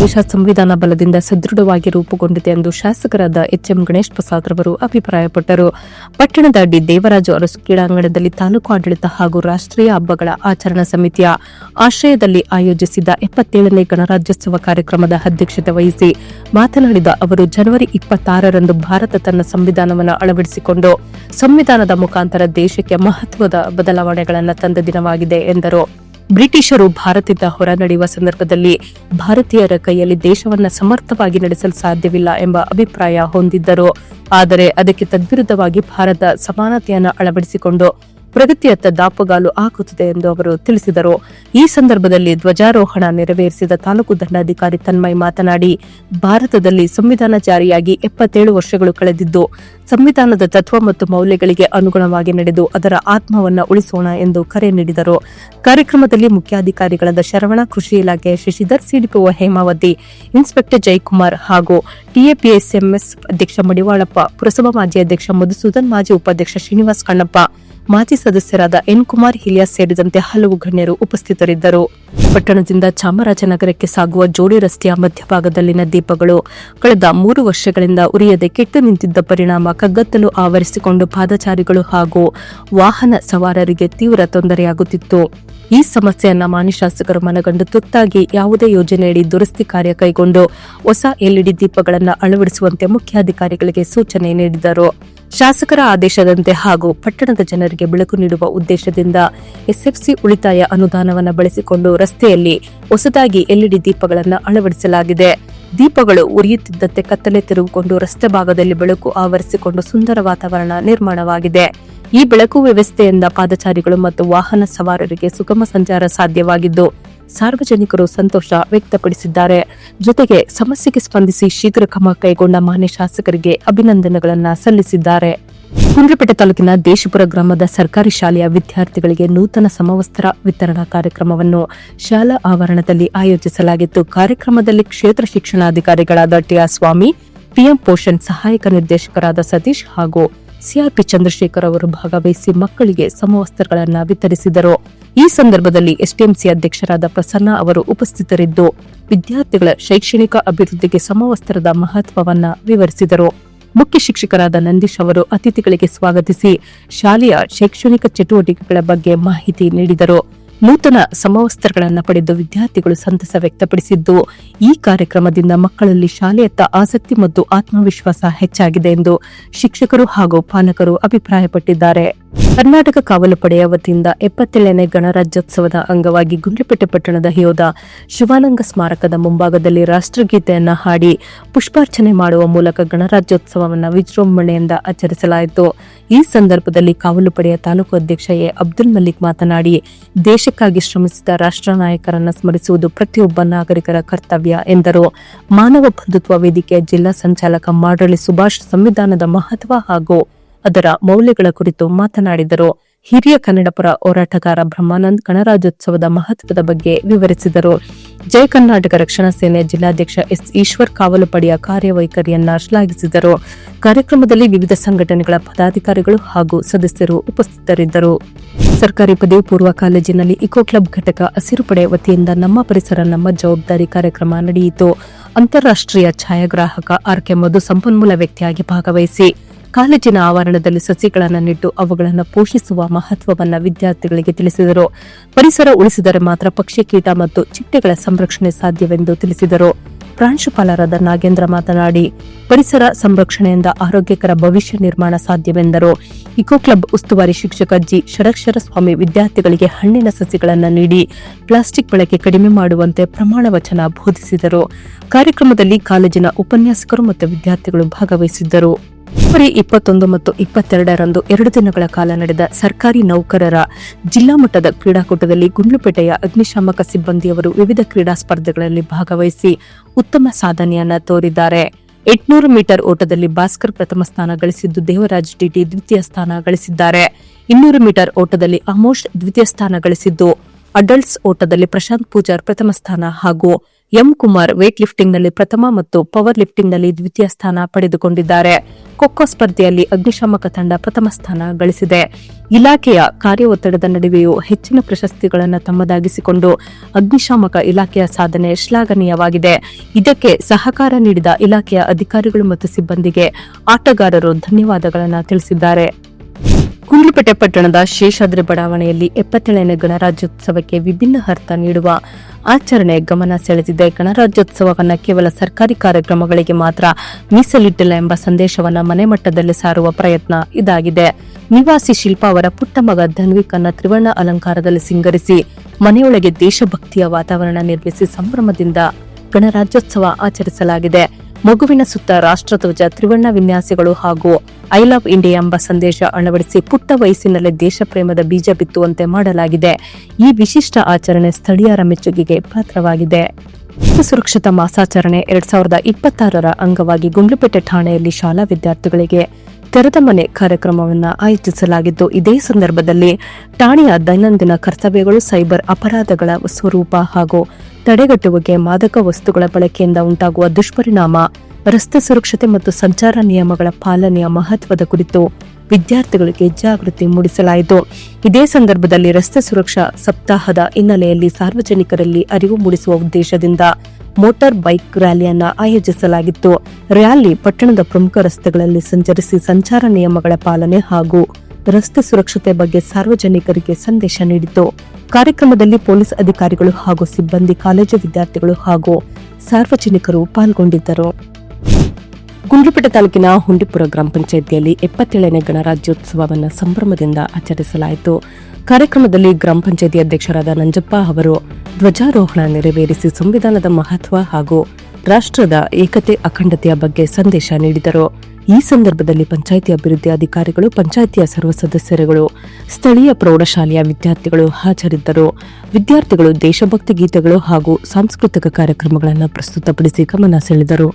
ದೇಶ ಸಂವಿಧಾನ ಬಲದಿಂದ ಸದೃಢವಾಗಿ ರೂಪುಗೊಂಡಿದೆ ಎಂದು ಶಾಸಕರಾದ ಎಚ್ಎಂ ಗಣೇಶ್ ಪ್ರಸಾದ್ ರವರು ಅಭಿಪ್ರಾಯಪಟ್ಟರು. ಪಟ್ಟಣದ ಡಿ. ದೇವರಾಜು ಅರಸು ಕ್ರೀಡಾಂಗಣದಲ್ಲಿ ತಾಲೂಕು ಆಡಳಿತ ಹಾಗೂ ರಾಷ್ಟ್ರೀಯ ಹಬ್ಬಗಳ ಆಚರಣಾ ಸಮಿತಿಯ ಆಶ್ರಯದಲ್ಲಿ ಆಯೋಜಿಸಿದ್ದ ಎಪ್ಪತ್ತೇಳನೇ ಗಣರಾಜ್ಯೋತ್ಸವ ಕಾರ್ಯಕ್ರಮದ ಅಧ್ಯಕ್ಷತೆ ವಹಿಸಿ ಮಾತನಾಡಿದ ಅವರು, ಜನವರಿ ಇಪ್ಪತ್ತಾರರಂದು ಭಾರತ ತನ್ನ ಸಂವಿಧಾನವನ್ನು ಅಳವಡಿಸಿಕೊಂಡು ಸಂವಿಧಾನದ ಮುಖಾಂತರ ದೇಶಕ್ಕೆ ಮಹತ್ವದ ಬದಲಾವಣೆಗಳನ್ನು ತಂದ ದಿನವಾಗಿದೆ ಎಂದರು. ಬ್ರಿಟಿಷರು ಭಾರತದಿಂದ ಹೊರ ನಡೆಯುವ ಸಂದರ್ಭದಲ್ಲಿ ಭಾರತೀಯರ ಕೈಯಲ್ಲಿ ದೇಶವನ್ನು ಸಮರ್ಥವಾಗಿ ನಡೆಸಲು ಸಾಧ್ಯವಿಲ್ಲ ಎಂಬ ಅಭಿಪ್ರಾಯ ಹೊಂದಿದ್ದರು. ಆದರೆ ಅದಕ್ಕೆ ತದ್ವಿರುದ್ಧವಾಗಿ ಭಾರತ ಸಮಾನತೆಯನ್ನು ಅಳವಡಿಸಿಕೊಂಡು ಪ್ರಗತಿಯತ್ತ ದಾಪುಗಾಲು ಹಾಕುತ್ತಿದೆ ಎಂದು ಅವರು ತಿಳಿಸಿದರು. ಈ ಸಂದರ್ಭದಲ್ಲಿ ಧ್ವಜಾರೋಹಣ ನೆರವೇರಿಸಿದ ತಾಲೂಕು ದಂಡಾಧಿಕಾರಿ ತನ್ಮಯ್ ಮಾತನಾಡಿ, ಭಾರತದಲ್ಲಿ ಸಂವಿಧಾನ ಜಾರಿಯಾಗಿ ಎಪ್ಪತ್ತೇಳು ವರ್ಷಗಳು ಕಳೆದಿದ್ದು, ಸಂವಿಧಾನದ ತತ್ವ ಮತ್ತು ಮೌಲ್ಯಗಳಿಗೆ ಅನುಗುಣವಾಗಿ ನಡೆದು ಅದರ ಆತ್ಮವನ್ನು ಉಳಿಸೋಣ ಎಂದು ಕರೆ ನೀಡಿದರು. ಕಾರ್ಯಕ್ರಮದಲ್ಲಿ ಮುಖ್ಯಾಧಿಕಾರಿಗಳಾದ ಶರವಣ, ಕೃಷಿ ಇಲಾಖೆಯ ಶಶಿಧರ್ ಸಿಡಿಪಿಒ ಹೇಮಾವತಿ, ಇನ್ಸ್ಪೆಕ್ಟರ್ ಜಯಕುಮಾರ್ ಹಾಗೂ ಟಿಎಪಿಎಸ್ಎಂಎಸ್ ಅಧ್ಯಕ್ಷ ಮಡಿವಾಳಪ್ಪ, ಪುರಸಭಾ ಮಾಜಿ ಅಧ್ಯಕ್ಷ ಮಧುಸೂದನ್, ಮಾಜಿ ಉಪಾಧ್ಯಕ್ಷ ಶ್ರೀನಿವಾಸ್ ಕಣ್ಣಪ್ಪ. ಮಾಜಿ ಸದಸ್ಯರಾದ ಎನ್ ಕುಮಾರ್ ಹಿಲಿಯಾಸ್ ಸೇರಿದಂತೆ ಹಲವು ಗಣ್ಯರು ಉಪಸ್ಥಿತರಿದ್ದರು. ಪಟ್ಟಣದಿಂದ ಚಾಮರಾಜನಗರಕ್ಕೆ ಸಾಗುವ ಜೋಡಿ ರಸ್ತೆಯ ಮಧ್ಯಭಾಗದಲ್ಲಿನ ದೀಪಗಳು ಕಳೆದ ಮೂರು ವರ್ಷಗಳಿಂದ ಉರಿಯದೆ ಕೆಟ್ಟು ನಿಂತಿದ್ದ ಪರಿಣಾಮ ಕಗ್ಗತ್ತಲು ಆವರಿಸಿಕೊಂಡು ಪಾದಚಾರಿಗಳು ಹಾಗೂ ವಾಹನ ಸವಾರರಿಗೆ ತೀವ್ರ ತೊಂದರೆಯಾಗುತ್ತಿತ್ತು. ಈ ಸಮಸ್ಯೆಯನ್ನ ಮಾನ್ಯ ಶಾಸಕರು ಮನಗಂಡು ತುತ್ತಾಗಿ ಯಾವುದೇ ಯೋಜನೆಯಡಿ ದುರಸ್ತಿ ಕಾರ್ಯ ಕೈಗೊಂಡು ಹೊಸ ಎಲ್ಇಡಿ ದೀಪಗಳನ್ನು ಅಳವಡಿಸುವಂತೆ ಮುಖ್ಯಾಧಿಕಾರಿಗಳಿಗೆ ಸೂಚನೆ ನೀಡಿದರು. ಶಾಸಕರ ಆದೇಶದಂತೆ ಹಾಗೂ ಪಟ್ಟಣದ ಜನರಿಗೆ ಬೆಳಕು ನೀಡುವ ಉದ್ದೇಶದಿಂದ ಎಸ್ಎಫ್ಸಿ ಉಳಿತಾಯ ಅನುದಾನವನ್ನು ಬಳಸಿಕೊಂಡು ರಸ್ತೆಯಲ್ಲಿ ಹೊಸದಾಗಿ ಎಲ್ಇಡಿ ದೀಪಗಳನ್ನು ಅಳವಡಿಸಲಾಗಿದೆ. ದೀಪಗಳು ಉರಿಯುತ್ತಿದ್ದಂತೆ ಕತ್ತಲೆ ತಿರುಗಿಕೊಂಡು ರಸ್ತೆ ಭಾಗದಲ್ಲಿ ಬೆಳಕು ಆವರಿಸಿಕೊಂಡು ಸುಂದರ ವಾತಾವರಣ ನಿರ್ಮಾಣವಾಗಿದೆ. ಈ ಬೆಳಕು ವ್ಯವಸ್ಥೆಯಿಂದ ಪಾದಚಾರಿಗಳು ಮತ್ತು ವಾಹನ ಸವಾರರಿಗೆ ಸುಗಮ ಸಂಚಾರ ಸಾಧ್ಯವಾಗಿದ್ದು ಸಾರ್ವಜನಿಕರು ಸಂತೋಷ ವ್ಯಕ್ತಪಡಿಸಿದ್ದಾರೆ. ಜೊತೆಗೆ ಸಮಸ್ಯೆಗೆ ಸ್ಪಂದಿಸಿ ಶೀಘ್ರ ಕ್ರಮ ಕೈಗೊಂಡ ಮಾನ್ಯ ಶಾಸಕರಿಗೆ ಅಭಿನಂದನೆಗಳನ್ನು ಸಲ್ಲಿಸಿದ್ದಾರೆ. ಕುಂಡ್ರಪೇಟೆ ತಾಲೂಕಿನ ದೇಶಪುರ ಗ್ರಾಮದ ಸರ್ಕಾರಿ ಶಾಲೆಯ ವಿದ್ಯಾರ್ಥಿಗಳಿಗೆ ನೂತನ ಸಮವಸ್ತ್ರ ವಿತರಣಾ ಕಾರ್ಯಕ್ರಮವನ್ನು ಶಾಲಾ ಆವರಣದಲ್ಲಿ ಆಯೋಜಿಸಲಾಗಿತ್ತು. ಕಾರ್ಯಕ್ರಮದಲ್ಲಿ ಕ್ಷೇತ್ರ ಶಿಕ್ಷಣಾಧಿಕಾರಿಗಳಾದ ಟಿಆರ್ ಸ್ವಾಮಿ ಪಿಎಂ ಪೋಷಣ್, ಸಹಾಯಕ ನಿರ್ದೇಶಕರಾದ ಸತೀಶ್ ಹಾಗೂ ಸಿಆರ್ಪಿ ಚಂದ್ರಶೇಖರ್ ಅವರು ಭಾಗವಹಿಸಿ ಮಕ್ಕಳಿಗೆ ಸಮವಸ್ತ್ರಗಳನ್ನು ವಿತರಿಸಿದರು. ಈ ಸಂದರ್ಭದಲ್ಲಿ ಎಸ್ಟಿಎಂಸಿ ಅಧ್ಯಕ್ಷರಾದ ಪ್ರಸನ್ನ ಅವರು ಉಪಸ್ಥಿತರಿದ್ದು, ವಿದ್ಯಾರ್ಥಿಗಳ ಶೈಕ್ಷಣಿಕ ಅಭಿವೃದ್ಧಿಗೆ ಸಮವಸ್ತ್ರದ ಮಹತ್ವವನ್ನ ವಿವರಿಸಿದರು. ಮುಖ್ಯ ಶಿಕ್ಷಕರಾದ ನಂದೀಶ್ ಅವರು ಅತಿಥಿಗಳಿಗೆ ಸ್ವಾಗತಿಸಿ, ಶಾಲೆಯ ಶೈಕ್ಷಣಿಕ ಚಟುವಟಿಕೆಗಳ ಬಗ್ಗೆ ಮಾಹಿತಿ ನೀಡಿದರು. ನೂತನ ಸಮವಸ್ತ್ರಗಳನ್ನು ಪಡೆದು ವಿದ್ಯಾರ್ಥಿಗಳು ಸಂತಸ ವ್ಯಕ್ತಪಡಿಸಿದ್ದು, ಈ ಕಾರ್ಯಕ್ರಮದಿಂದ ಮಕ್ಕಳಲ್ಲಿ ಶಾಲೆಯತ್ತ ಆಸಕ್ತಿ ಮತ್ತು ಆತ್ಮವಿಶ್ವಾಸ ಹೆಚ್ಚಾಗಿದೆ ಎಂದು ಶಿಕ್ಷಕರು ಹಾಗೂ ಪಾಲಕರು ಅಭಿಪ್ರಾಯಪಟ್ಟಿದ್ದಾರೆ. ಕರ್ನಾಟಕ ಕಾವಲು ಪಡೆಯ ವತಿಯಿಂದ ಎಪ್ಪತ್ತೇಳನೇ ಗಣರಾಜ್ಯೋತ್ಸವದ ಅಂಗವಾಗಿ ಗುಂಡ್ಲಪೇಟೆ ಪಟ್ಟಣದ ಯೋಧ ಶಿವಾನಂಗ ಸ್ಮಾರಕದ ಮುಂಭಾಗದಲ್ಲಿ ರಾಷ್ಟ್ರಗೀತೆಯನ್ನು ಹಾಡಿ ಪುಷ್ಪಾರ್ಚನೆ ಮಾಡುವ ಮೂಲಕ ಗಣರಾಜ್ಯೋತ್ಸವವನ್ನು ವಿಜೃಂಭಣೆಯಿಂದ ಆಚರಿಸಲಾಯಿತು. ಈ ಸಂದರ್ಭದಲ್ಲಿ ಕಾವಲು ಪಡೆಯ ತಾಲೂಕು ಅಧ್ಯಕ್ಷ ಎ. ಅಬ್ದುಲ್ ಮಲ್ಲಿಕ್ ಮಾತನಾಡಿ, ದೇಶಕ್ಕಾಗಿ ಶ್ರಮಿಸಿದ ರಾಷ್ಟ್ರ ನಾಯಕರನ್ನು ಸ್ಮರಿಸುವುದು ಪ್ರತಿಯೊಬ್ಬ ನಾಗರಿಕರ ಕರ್ತವ್ಯ ಎಂದರು. ಮಾನವ ಬಂಧುತ್ವ ವೇದಿಕೆಯ ಜಿಲ್ಲಾ ಸಂಚಾಲಕ ಮಾಡಳಿ ಸುಭಾಷ್ ಸಂವಿಧಾನದ ಮಹತ್ವ ಹಾಗೂ ಅದರ ಮೌಲ್ಯಗಳ ಕುರಿತು ಮಾತನಾಡಿದರು. ಹಿರಿಯ ಕನ್ನಡಪರ ಹೋರಾಟಗಾರ ಬ್ರಹ್ಮಾನಂದ್ ಗಣರಾಜ್ಯೋತ್ಸವದ ಮಹತ್ವದ ಬಗ್ಗೆ ವಿವರಿಸಿದರು. ಜಯ ಕರ್ನಾಟಕ ರಕ್ಷಣಾ ಸೇನೆ ಜಿಲ್ಲಾಧ್ಯಕ್ಷ ಎಸ್ ಈಶ್ವರ್ ಕಾವಲು ಪಡೆಯ ಕಾರ್ಯವೈಖರಿಯನ್ನ ಶ್ಲಾಘಿಸಿದರು. ಕಾರ್ಯಕ್ರಮದಲ್ಲಿ ವಿವಿಧ ಸಂಘಟನೆಗಳ ಪದಾಧಿಕಾರಿಗಳು ಹಾಗೂ ಸದಸ್ಯರು ಉಪಸ್ಥಿತರಿದ್ದರು. ಸರ್ಕಾರಿ ಪದವಿ ಪೂರ್ವ ಕಾಲೇಜಿನಲ್ಲಿ ಇಕೋ ಕ್ಲಬ್ ಘಟಕ ಹಸಿರು ಪಡೆ ವತಿಯಿಂದ ನಮ್ಮ ಪರಿಸರ, ನಮ್ಮ ಜವಾಬ್ದಾರಿ ಕಾರ್ಯಕ್ರಮ ನಡೆಯಿತು. ಅಂತಾರಾಷ್ಟ್ರೀಯ ಛಾಯಾಗ್ರಾಹಕ ಆರ್ ಕೆ ಮಧು ಸಂಪನ್ಮೂಲ ವ್ಯಕ್ತಿಯಾಗಿ ಭಾಗವಹಿಸಿ. ಕಾಲೇಜಿನ ಆವರಣದಲ್ಲಿ ಸಸಿಗಳನ್ನು ನೆಟ್ಟು ಅವುಗಳನ್ನು ಪೋಷಿಸುವ ಮಹತ್ವವನ್ನು ವಿದ್ಯಾರ್ಥಿಗಳಿಗೆ ತಿಳಿಸಿದರು. ಪರಿಸರ ಉಳಿಸಿದರೆ ಮಾತ್ರ ಪಕ್ಷಿ, ಕೀಟ ಮತ್ತು ಚಿಟ್ಟೆಗಳ ಸಂರಕ್ಷಣೆ ಸಾಧ್ಯವೆಂದು ತಿಳಿಸಿದರು. ಪ್ರಾಂಶುಪಾಲರಾದ ನಾಗೇಂದ್ರ ಮಾತನಾಡಿ, ಪರಿಸರ ಸಂರಕ್ಷಣೆಯಿಂದ ಆರೋಗ್ಯಕರ ಭವಿಷ್ಯ ನಿರ್ಮಾಣ ಸಾಧ್ಯವೆಂದರು. ಇಕೋ ಕ್ಲಬ್ ಉಸ್ತುವಾರಿ ಶಿಕ್ಷಕ ಜಿ. ಷಡಕ್ಷರ ಸ್ವಾಮಿ ವಿದ್ಯಾರ್ಥಿಗಳಿಗೆ ಹಣ್ಣಿನ ಸಸಿಗಳನ್ನು ನೀಡಿ, ಪ್ಲಾಸ್ಟಿಕ್ ಬಳಕೆ ಕಡಿಮೆ ಮಾಡುವಂತೆ ಪ್ರಮಾಣ ವಚನ ಬೋಧಿಸಿದರು. ಕಾರ್ಯಕ್ರಮದಲ್ಲಿ ಕಾಲೇಜಿನ ಉಪನ್ಯಾಸಕರು ಮತ್ತು ವಿದ್ಯಾರ್ಥಿಗಳು ಭಾಗವಹಿಸಿದ್ದರು. ಫೆಬ್ರವರಿ ಇಪ್ಪತ್ತೊಂದು ಮತ್ತು ಇಪ್ಪತ್ತೆರಡರಂದು ಎರಡು ದಿನಗಳ ಕಾಲ ನಡೆದ ಸರ್ಕಾರಿ ನೌಕರರ ಜಿಲ್ಲಾ ಮಟ್ಟದ ಕ್ರೀಡಾಕೂಟದಲ್ಲಿ ಗುಂಡ್ಲುಪೇಟೆಯ ಅಗ್ನಿಶಾಮಕ ಸಿಬ್ಬಂದಿಯವರು ವಿವಿಧ ಕ್ರೀಡಾ ಸ್ಪರ್ಧೆಗಳಲ್ಲಿ ಭಾಗವಹಿಸಿ ಉತ್ತಮ ಸಾಧನೆಯನ್ನು ತೋರಿದ್ದಾರೆ. ಎಂಟುನೂರು ಮೀಟರ್ ಓಟದಲ್ಲಿ ಭಾಸ್ಕರ್ ಪ್ರಥಮ ಸ್ಥಾನ ಗಳಿಸಿದ್ದು ದೇವರಾಜ್ ಟಿಟಿ ದ್ವಿತೀಯ ಸ್ಥಾನ ಗಳಿಸಿದ್ದಾರೆ. ಇನ್ನೂರು ಮೀಟರ್ ಓಟದಲ್ಲಿ ಅಮೋಶ್ ದ್ವಿತೀಯ ಸ್ಥಾನ ಗಳಿಸಿದ್ದು, ಅಡಲ್ಟ್ಸ್ ಓಟದಲ್ಲಿ ಪ್ರಶಾಂತ್ ಪೂಜಾರ್ ಪ್ರಥಮ ಸ್ಥಾನ ಹಾಗೂ ಎಂ ಕುಮಾರ್ ವೇಟ್ ಲಿಫ್ಟಿಂಗ್ನಲ್ಲಿ ಪ್ರಥಮ ಮತ್ತು ಪವರ್ ಲಿಫ್ಟಿಂಗ್ನಲ್ಲಿ ದ್ವಿತೀಯ ಸ್ಥಾನ ಪಡೆದುಕೊಂಡಿದ್ದಾರೆ. ಖೋಖೋ ಸ್ಪರ್ಧೆಯಲ್ಲಿ ಅಗ್ನಿಶಾಮಕ ತಂಡ ಪ್ರಥಮ ಸ್ಥಾನ ಗಳಿಸಿದೆ. ಇಲಾಖೆಯ ಕಾರ್ಯ ಒತ್ತಡದ ನಡುವೆಯೂ ಹೆಚ್ಚಿನ ಪ್ರಶಸ್ತಿಗಳನ್ನು ತಮ್ಮದಾಗಿಸಿಕೊಂಡು ಅಗ್ನಿಶಾಮಕ ಇಲಾಖೆಯ ಸಾಧನೆ ಶ್ಲಾಘನೀಯವಾಗಿದೆ. ಇದಕ್ಕೆ ಸಹಕಾರ ನೀಡಿದ ಇಲಾಖೆಯ ಅಧಿಕಾರಿಗಳು ಮತ್ತು ಸಿಬ್ಬಂದಿಗೆ ಆಟಗಾರರು ಧನ್ಯವಾದಗಳನ್ನು ತಿಳಿಸಿದ್ದಾರೆ. ಕುಂಡ್ಲುಪೇಟೆ ಪಟ್ಟಣದ ಶೇಷಾದ್ರಿ ಬಡಾವಣೆಯಲ್ಲಿ ಎಪ್ಪತ್ತೇಳನೇ ಗಣರಾಜ್ಯೋತ್ಸವಕ್ಕೆ ವಿಭಿನ್ನ ಅರ್ಥ ನೀಡುವ ಆಚರಣೆ ಗಮನ ಸೆಳೆದಿದೆ. ಗಣರಾಜ್ಯೋತ್ಸವವನ್ನು ಕೇವಲ ಸರ್ಕಾರಿ ಕಾರ್ಯಕ್ರಮಗಳಿಗೆ ಮಾತ್ರ ಮೀಸಲಿಟ್ಟಿಲ್ಲ ಎಂಬ ಸಂದೇಶವನ್ನು ಮನೆ ಮಟ್ಟದಲ್ಲಿ ಸಾರುವ ಪ್ರಯತ್ನ ಇದಾಗಿದೆ. ನಿವಾಸಿ ಶಿಲ್ಪ ಅವರ ಪುಟ್ಟ ಮಗ ಧನ್ವಿಕನ್ನ ತ್ರಿವರ್ಣ ಅಲಂಕಾರದಲ್ಲಿ ಸಿಂಗರಿಸಿ, ಮನೆಯೊಳಗೆ ದೇಶಭಕ್ತಿಯ ವಾತಾವರಣ ನಿರ್ಮಿಸಿ ಸಂಭ್ರಮದಿಂದ ಗಣರಾಜ್ಯೋತ್ಸವ ಆಚರಿಸಲಾಗಿದೆ. ಮಗುವಿನ ಸುತ್ತ ರಾಷ್ಟ್ರಧ್ವಜ, ತ್ರಿವರ್ಣ ವಿನ್ಯಾಸಗಳು ಹಾಗೂ ಐ ಲವ್ ಇಂಡಿಯಾ ಎಂಬ ಸಂದೇಶ ಅಳವಡಿಸಿ ಪುಟ್ಟ ವಯಸ್ಸಿನಲ್ಲೇ ದೇಶಪ್ರೇಮದ ಬೀಜ ಬಿತ್ತುವಂತೆ ಮಾಡಲಾಗಿದೆ. ಈ ವಿಶಿಷ್ಟ ಆಚರಣೆ ಸ್ಥಳೀಯರ ಮೆಚ್ಚುಗೆಗೆ ಪಾತ್ರವಾಗಿದೆ. ಸುರಕ್ಷತಾ ಮಾಸಾಚರಣೆ ಎರಡ್ ಸಾವಿರದ ಇಪ್ಪತ್ತಾರರ ಅಂಗವಾಗಿ ಗುಂಡ್ಲುಪೇಟೆ ಠಾಣೆಯಲ್ಲಿ ಶಾಲಾ ವಿದ್ಯಾರ್ಥಿಗಳಿಗೆ ತೆರೆದ ಮನೆ ಕಾರ್ಯಕ್ರಮವನ್ನು ಆಯೋಜಿಸಲಾಗಿದ್ದು, ಇದೇ ಸಂದರ್ಭದಲ್ಲಿ ಠಾಣೆಯ ದೈನಂದಿನ ಕರ್ತವ್ಯಗಳು, ಸೈಬರ್ ಅಪರಾಧಗಳ ಸ್ವರೂಪ ಹಾಗೂ ತಡೆಗಟ್ಟುವಿಕೆ ಮಾದಕ ವಸ್ತುಗಳ ಬಳಕೆಯಿಂದ ಉಂಟಾಗುವ ದುಷ್ಪರಿಣಾಮ, ರಸ್ತೆ ಸುರಕ್ಷತೆ ಮತ್ತು ಸಂಚಾರ ನಿಯಮಗಳ ಪಾಲನೆಯ ಮಹತ್ವದ ಕುರಿತು ವಿದ್ಯಾರ್ಥಿಗಳಿಗೆ ಜಾಗೃತಿ ಮೂಡಿಸಲಾಯಿತು. ಇದೇ ಸಂದರ್ಭದಲ್ಲಿ ರಸ್ತೆ ಸುರಕ್ಷಾ ಸಪ್ತಾಹದ ಹಿನ್ನೆಲೆಯಲ್ಲಿ ಸಾರ್ವಜನಿಕರಲ್ಲಿ ಅರಿವು ಮೂಡಿಸುವ ಉದ್ದೇಶದಿಂದ ಮೋಟಾರ್ ಬೈಕ್ ರ್ಯಾಲಿಯನ್ನು ಆಯೋಜಿಸಲಾಗಿತ್ತು. ರ್ಯಾಲಿ ಪಟ್ಟಣದ ಪ್ರಮುಖ ರಸ್ತೆಗಳಲ್ಲಿ ಸಂಚರಿಸಿ ಸಂಚಾರ ನಿಯಮಗಳ ಪಾಲನೆ ಹಾಗೂ ರಸ್ತೆ ಸುರಕ್ಷತೆ ಬಗ್ಗೆ ಸಾರ್ವಜನಿಕರಿಗೆ ಸಂದೇಶ ನೀಡಿತು. ಕಾರ್ಯಕ್ರಮದಲ್ಲಿ ಪೊಲೀಸ್ ಅಧಿಕಾರಿಗಳು ಹಾಗೂ ಸಿಬ್ಬಂದಿ, ಕಾಲೇಜು ವಿದ್ಯಾರ್ಥಿಗಳು ಹಾಗೂ ಸಾರ್ವಜನಿಕರು ಪಾಲ್ಗೊಂಡಿದ್ದರು. ಗುಂಡ್ಲುಪೇಟೆ ತಾಲೂಕಿನ ಹುಂಡಿಪುರ ಗ್ರಾಮ ಪಂಚಾಯಿತಿಯಲ್ಲಿ ಎಪ್ಪತ್ತೇಳನೇ ಗಣರಾಜ್ಯೋತ್ಸವವನ್ನು ಸಂಭ್ರಮದಿಂದ ಆಚರಿಸಲಾಯಿತು. ಕಾರ್ಯಕ್ರಮದಲ್ಲಿ ಗ್ರಾಮ ಪಂಚಾಯಿತಿ ಅಧ್ಯಕ್ಷರಾದ ನಂಜಪ್ಪ ಅವರು ಧ್ವಜಾರೋಹಣ ನೆರವೇರಿಸಿ ಸಂವಿಧಾನದ ಮಹತ್ವ ಹಾಗೂ ರಾಷ್ಟ್ರದ ಏಕತೆ ಅಖಂಡತೆಯ ಬಗ್ಗೆ ಸಂದೇಶ ನೀಡಿದರು. ಈ ಸಂದರ್ಭದಲ್ಲಿ ಪಂಚಾಯಿತಿ ಅಭಿವೃದ್ಧಿ ಅಧಿಕಾರಿಗಳು, ಪಂಚಾಯಿತಿಯ ಸರ್ವ ಸದಸ್ಯರುಗಳು, ಸ್ಥಳೀಯ ಪ್ರೌಢಶಾಲೆಯ ವಿದ್ಯಾರ್ಥಿಗಳು ಹಾಜರಿದ್ದರು. ವಿದ್ಯಾರ್ಥಿಗಳು ದೇಶಭಕ್ತಿ ಗೀತೆಗಳು ಹಾಗೂ ಸಾಂಸ್ಕೃತಿಕ ಕಾರ್ಯಕ್ರಮಗಳನ್ನು ಪ್ರಸ್ತುತಪಡಿಸಿ ಗಮನ ಸೆಳೆದರು.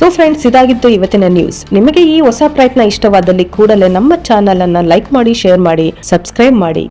ಸೊ ಫ್ರೆಂಡ್ಸ್ ಇದಾಗಿತ್ತು ಇವತ್ತಿನ ನ್ಯೂಸ್ ನಿಮಗೆ ಈ ಹೊಸ ಪ್ರಯತ್ನ ಇಷ್ಟವಾದಲ್ಲಿ ಕೂಡಲೇ ನಮ್ಮ ಚಾನೆಲ್ ಅನ್ನ ಲೈಕ್ ಮಾಡಿ ಶೇರ್ ಮಾಡಿ ಸಬ್ಸ್ಕ್ರೈಬ್ ಮಾಡಿ.